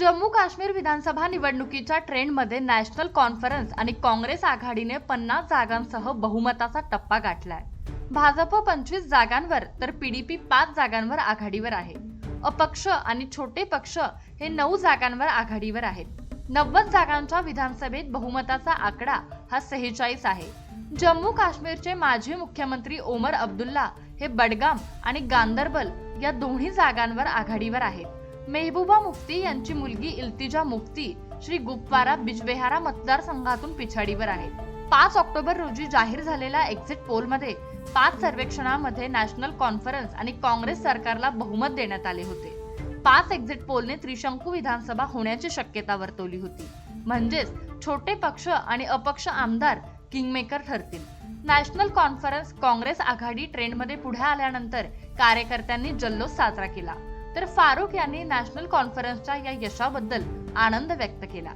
जम्मू काश्मीर विधानसभा निवडणुकीच्या ट्रेंडमध्ये national conference आणि काँग्रेस आघाडीने पन्नास जागांसह बहुमताचा टप्पा गाठलाय. भाजप पंचवीस जागांवर तर पीडीपी पाच जागांवर आघाडीवर आहे. अपक्ष आणि छोटे पक्ष हे नऊ जागांवर आघाडीवर आहेत. नव्वद जागांच्या विधानसभेत बहुमताचा आकडा हा सेहेचाळीस आहे. जम्मू काश्मीरचे माजी मुख्यमंत्री ओमर अब्दुल्ला हे बडगाम आणि गांदरबल या दोन्ही जागांवर आघाडीवर आहेत. मेहबूबा मुफ्ती यांची मुलगी इल्तिजा मुफ्ती श्री गुप्वारा बिजबेहारा मतदारसंघातून पिछाडीवर आहे. पाच ऑक्टोबर रोजी जाहीर झालेल्या एक्झिट पोलमध्ये पाच सर्वेक्षणामध्ये नॅशनल कॉन्फरन्स आणि काँग्रेस सरकारला बहुमत देण्यात आले होते. पाच एक्झिट पोलने त्रिशंकू विधानसभा होण्याची शक्यता वर्तवली होती. म्हणजेच छोटे पक्ष आणि अपक्ष आमदार किंगमेकर ठरतील. नॅशनल कॉन्फरन्स काँग्रेस आघाडी ट्रेंडमध्ये पुढे आल्यानंतर कार्यकर्त्यांनी जल्लोष साजरा केला. तर फारुख यांनी नॅशनल कॉन्फरन्सच्या या यशाबद्दल आनंद व्यक्त केला.